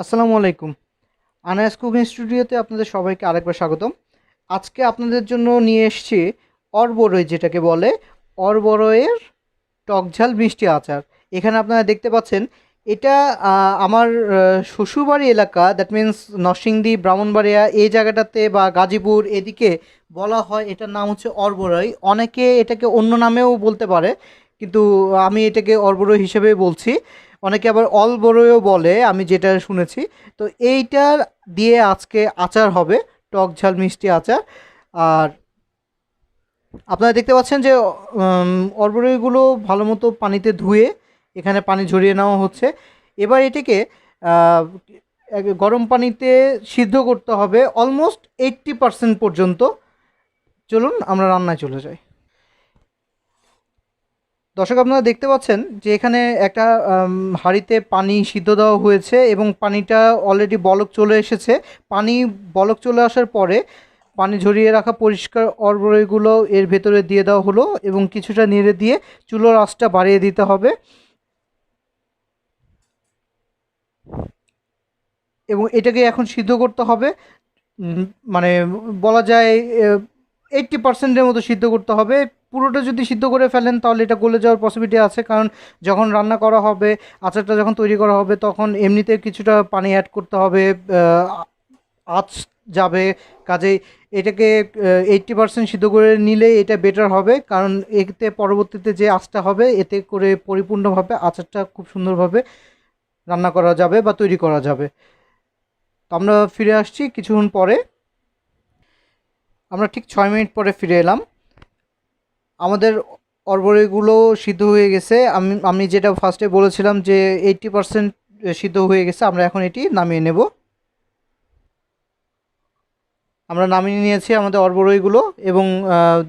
আসসালামু আলাইকুম। আনায়াস কুকিং স্টুডিওতে আপনাদের সবাইকে আরেকবার স্বাগতম। আজকে আপনাদের জন্য নিয়ে এসেছি অরবরই যেটাকে বলে অরবরয়ের টকঝাল মিষ্টি আচার। এখানে আপনারা দেখতে পাচ্ছেন, এটা আমার শ্বশুরবাড়ি এলাকা দ্যাট মিন্স নরসিংদী, ব্রাহ্মণবাড়িয়া, এই জায়গাটাতে বা গাজীপুর এদিকে বলা হয় এটার নাম হচ্ছে অরবরই। অনেকে এটাকে অন্য নামেও বলতে পারে, কিন্তু আমি এটাকে অরবরই হিসেবেই বলছি। অনেকে আবার অলবরইও বলে আমি যেটা শুনেছি। তো এইটার দিয়ে আজকে আচার হবে টক ঝাল মিষ্টি আচার। আর আপনারা দেখতে পাচ্ছেন যে উম, অরবরইগুলো ভালো মতো পানিতে ধুয়ে এখানে পানি ঝরিয়ে নেওয়া হচ্ছে। এবার এটিকে গরম পানিতে সিদ্ধ করতে হবে অলমোস্ট এইট্টি পার্সেন্ট পর্যন্ত। চলুন আমরা রান্নায় চলে যাই। দর্শক, আপনারা দেখতে পাচ্ছেন যে এখানে একটা হাঁড়িতে পানি সিদ্ধ দেওয়া হয়েছে এবং পানিটা অলরেডি বলক চলে এসেছে। পানি বলক চলে আসার পরে পানি ঝরিয়ে রাখা পরিষ্কার অরবরইগুলো এর ভেতরে দিয়ে দেওয়া হলো এবং কিছুটা নেড়ে দিয়ে চুলোর আঁচটা বাড়িয়ে দিতে হবে। এবং এটাকে এখন সিদ্ধ করতে হবে। মানে বলা যায় এইট্টি পার্সেন্টের মতো সিদ্ধ করতে হবে। পুরোটা যদি সিদ্ধ করে ফেলেন, তাহলে এটা গলে যাওয়ার পসিবিলিটি আছে। কারণ যখন রান্না করা হবে, আচারটা যখন তৈরি করা হবে, তখন এমনিতে কিছুটা পানি অ্যাড করতে হবে আঁচ যাবে। কাজেই এটাকে এইট্টি পার্সেন্ট সিদ্ধ করে নিলে এটা বেটার হবে। কারণ এতে পরবর্তীতে যে আঁচটা হবে, এতে করে পরিপূর্ণভাবে আচারটা খুব সুন্দরভাবে রান্না করা যাবে বা তৈরি করা যাবে। তো আমরা ফিরে আসছি কিছুক্ষণ পরে। আমরা ঠিক ছয় মিনিট পরে ফিরে এলাম। আমাদের অরবরিগুলো সিদ্ধ হয়ে গেছে। আমি আমি যেটা ফার্স্টে বলেছিলাম যে এইট্টি পারসেন্ট সিদ্ধ হয়ে গেছে, আমরা এখন এটি নামিয়ে নেব। আমরা নামিয়ে নিয়েছি আমাদের অরবরইগুলো এবং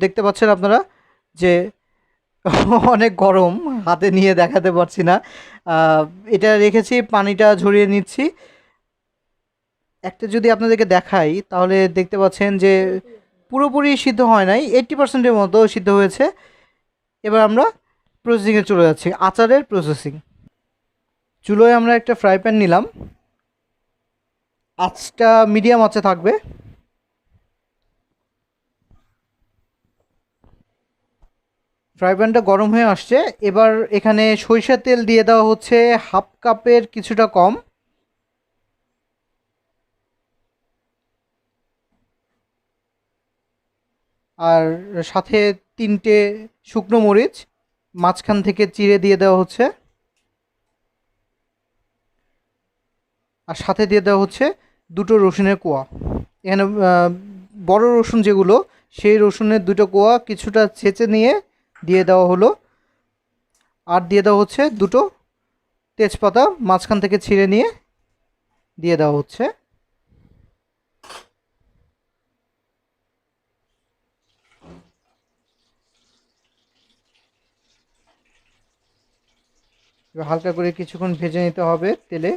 দেখতে পাচ্ছেন আপনারা যে অনেক গরম, হাতে নিয়ে দেখাতে পারছি না। এটা রেখেছি, পানিটা ঝরিয়ে নিচ্ছি। একটা যদি আপনাদেরকে দেখাই, তাহলে দেখতে পাচ্ছেন যে পুরোপুরি সিদ্ধ হয় নাই এইট্টি পার্সেন্টের মতো সিদ্ধ হয়েছে। এবার আমরা প্রসেসিংয়ে চলে যাচ্ছি, আচারের প্রসেসিং চুলোয় আমরা একটা ফ্রাই প্যান নিলাম। আঁচটা মিডিয়াম আঁচে থাকবে। ফ্রাই প্যানটা গরম হয়ে আসছে। এবার এখানে সরিষার তেল দিয়ে দেওয়া হচ্ছে হাফ কাপের কিছুটা কম। আর সাথে তিনটে শুকনো মরিচ, মাঝখান থেকে চিড়ে দিয়ে দেওয়া হচ্ছে। আর সাথে দিয়ে দেওয়া হচ্ছে দুটো রসুনের কোয়া। এখানে বড় রসুন যেগুলো, সেই রসুনের দুটো কোয়া কিছুটা ছেঁচে নিয়ে দিয়ে দেওয়া হলো। আর দিয়ে দেওয়া হচ্ছে দুটো তেজপাতা মাঝখান থেকে ছিঁড়ে নিয়ে দিয়ে দেওয়া হচ্ছে। এবার হালকা করে কিছুক্ষণ ভেজে নিতে হবে তেলে।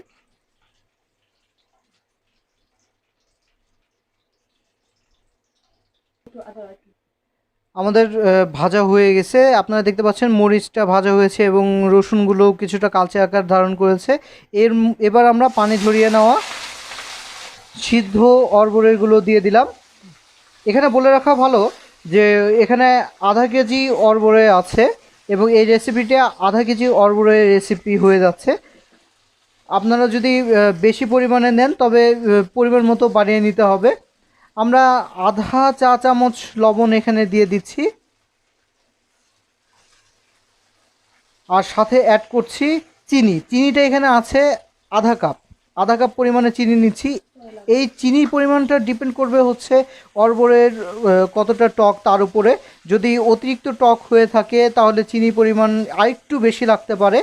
আমাদের ভাজা হয়ে গেছে। আপনারা দেখতে পাচ্ছেন মরিচটা ভাজা হয়েছে এবং রসুনগুলো কিছুটা কালচে আকার ধারণ করেছে। এর, এবার আমরা পানি ঝরিয়ে নেওয়া সিদ্ধ অরবরেগুলো দিয়ে দিলাম। এখানে বলে রাখা ভালো যে এখানে আধা কেজি অরবরে আছে। এবং এই রেসিপিটা আধা কেজি অরবরের রেসিপি হয়ে যাচ্ছে। আপনারা যদি বেশি পরিমাণে নেন, তবে পরিমাণ মতো বাড়িয়ে নিতে হবে। আমরা আধা চা চামচ লবণ এখানে দিয়ে দিচ্ছি। আর সাথে অ্যাড করছি চিনি। চিনিটা এখানে আছে আধা কাপ। আধা কাপ পরিমাণে চিনি নিচ্ছি। এই চিনির পরিমাণটা ডিপেন্ড করবে হচ্ছে অর্বরের কতটা টক তার উপরে। যদি অতিরিক্ত টক হয়ে থাকে, তাহলে চিনি পরিমাণ আরেকটু বেশি লাগতে পারে।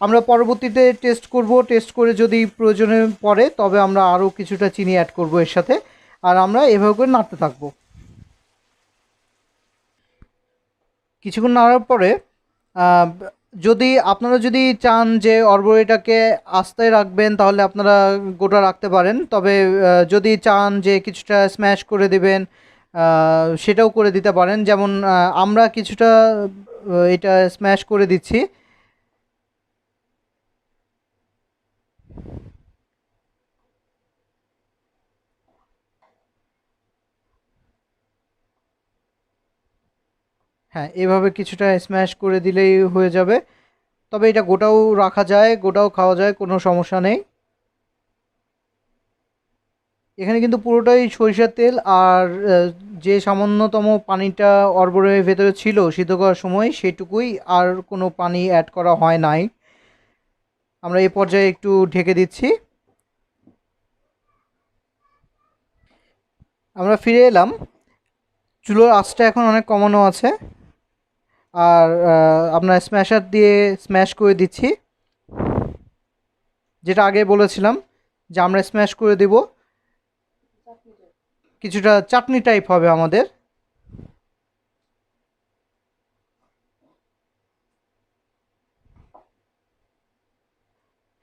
আমরা পরবর্তীতে টেস্ট করব। টেস্ট করে যদি প্রয়োজনে পড়ে, তবে আমরা আরও কিছুটা চিনি অ্যাড করব এর সাথে। আর আমরা এভাবে করে নাড়তে থাকব। কিছুক্ষণ নাড়ার পরে যদি আপনারা যদি চান যে অর্বরিটাকে আস্তায় রাখবেন, তাহলে আপনারা গোটা রাখতে পারেন। তবে যদি চান যে কিছুটা স্ম্যাশ করে দিবেন সেটাও করে দিতে পারেন। যেমন আমরা কিছুটা এটা স্ম্যাশ করে দিচ্ছি। হ্যাঁ এভাবে কিছুটা স্ম্যাশ করে দিলেই হয়ে যাবে। তবে এটা গোটাও রাখা যায়, গোটাও খাওয়া যায়, কোনো সমস্যা নেই। এখানে কিন্তু পুরোটাই সরিষার তেল আর যে সামান্যতম পানিটা অর্বরের ভেতরে ছিল সিদ্ধ করার সময়, সেটুকুই আর কোনো পানি অ্যাড করা হয় নাই। আমরা এই পর্যায়ে একটু ঢেকে দিচ্ছি। আমরা ফিরে এলাম। চুলোর আঁচটা এখন অনেক কমানো আছে। আর আপনার স্ম্যাশার দিয়ে স্ম্যাশ করে দিচ্ছি। যেটা আগে বলেছিলাম যে আমরা স্ম্যাশ করে দেব। কিছুটা চাটনি টাইপ হবে আমাদের।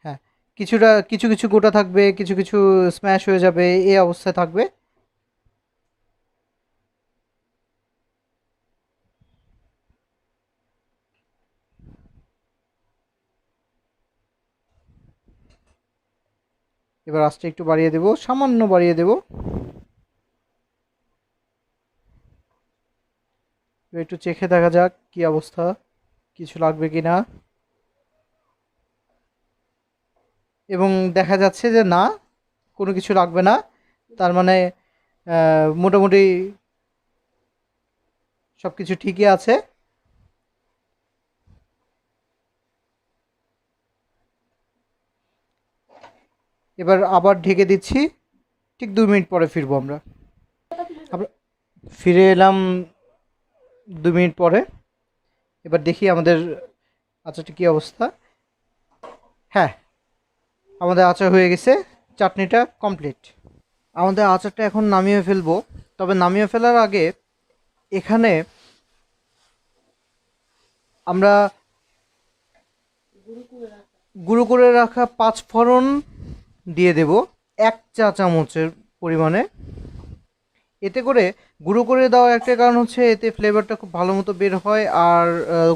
হ্যাঁ কিছুটা, কিছু কিছু গোটা থাকবে, কিছু কিছু স্ম্যাশ হয়ে যাবে, এই অবস্থায় থাকবে। এবার আঁচটা একটু বাড়িয়ে দেব, সামান্য বাড়িয়ে দেব। একটু চেখে দেখা যাক কি অবস্থা, কিছু লাগবে কি না এবং দেখা যাচ্ছে যে না, কোনো কিছু লাগবে না, তার মানে মোটামুটি সব কিছু ঠিকই আছে। এবার আবার ঢেকে দিচ্ছি। ঠিক দুই মিনিট পরে ফিরবো আমরা। আমরা ফিরে এলাম দু মিনিট পরে। এবার দেখি আমাদের আচারটা কী অবস্থা। হ্যাঁ আমাদের আচার হয়ে গেছে, চাটনিটা কমপ্লিট আমাদের আচারটা এখন নামিয়ে ফেলব। তবে নামিয়ে ফেলার আগে এখানে আমরা গুঁড়ো করে রাখা পাঁচ ফোড়ন দিয়ে দেব এক চা চামচের পরিমাণে। এতে করে গুঁড়ো করে দেওয়ার একটা কারণ হচ্ছে এতে ফ্লেভারটা খুব ভালো মতো বের হয় আর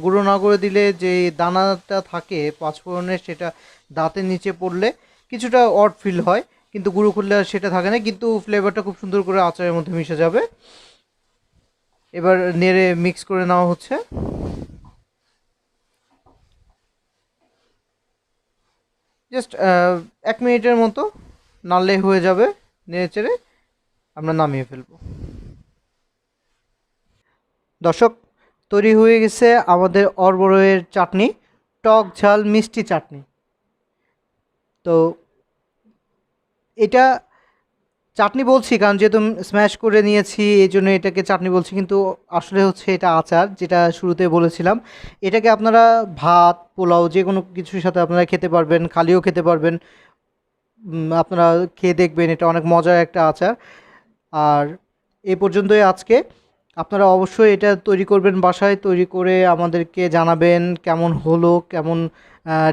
গুঁড়ো না করে দিলে যে দানাটা থাকে পাঁচফোড়নের সেটা দাঁতের নিচে পড়লে কিছুটা অড ফিল হয়, কিন্তু গুঁড়ো করলে সেটা থাকে না, কিন্তু ফ্লেভারটা খুব সুন্দর করে আচারের মধ্যে মিশে যাবে। এবার নেড়ে মিক্স করে নেওয়া হচ্ছে। জাস্ট এক মিনিটের মতো নাড়লে হয়ে যাবে, নেড়ে চেড়ে আমরা নামিয়ে ফেলব। দর্শক, তৈরি হয়ে গেছে আমাদের অরবরের চাটনি, টক ঝাল মিষ্টি চাটনি। তো, এটা চাটনি বলছি, কারণ যেহেতু স্ম্যাশ করে নিয়েছি, এই জন্য এটাকে চাটনি বলছি। কিন্তু আসলে হচ্ছে এটা আচার, যেটা শুরুতে বলেছিলাম। এটাকে আপনারা ভাত, পোলাও, যে কোনো কিছুর সাথে আপনারা খেতে পারবেন, খালিও খেতে পারবেন। আপনারা খেয়ে দেখবেন, এটা অনেক মজার একটা আচার। আর এ পর্যন্তই আজকে। আপনারা অবশ্যই এটা তৈরি করবেন বাসায়, তৈরি করে আমাদেরকে জানাবেন কেমন হলো, কেমন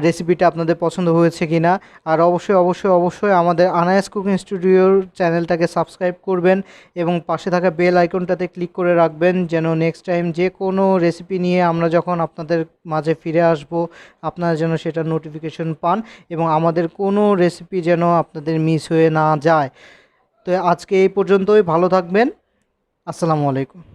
রেসিপিটা আপনাদের পছন্দ হয়েছে কি না আর অবশ্যই অবশ্যই অবশ্যই আমাদের আনায়াস কুকিং স্টুডিওর চ্যানেলটাকে সাবস্ক্রাইব করবেন এবং পাশে থাকা বেল আইকনটাতে ক্লিক করে রাখবেন যেন নেক্সট টাইম যে কোনো রেসিপি নিয়ে আমরা যখন আপনাদের মাঝে ফিরে আসব, আপনারা যেন সেটা নোটিফিকেশন পান এবং আমাদের কোনো রেসিপি যেন আপনাদের মিস হয়ে না যায়। তো আজকে এই পর্যন্তই, ভালো থাকবেন। আসসালামু আলাইকুম।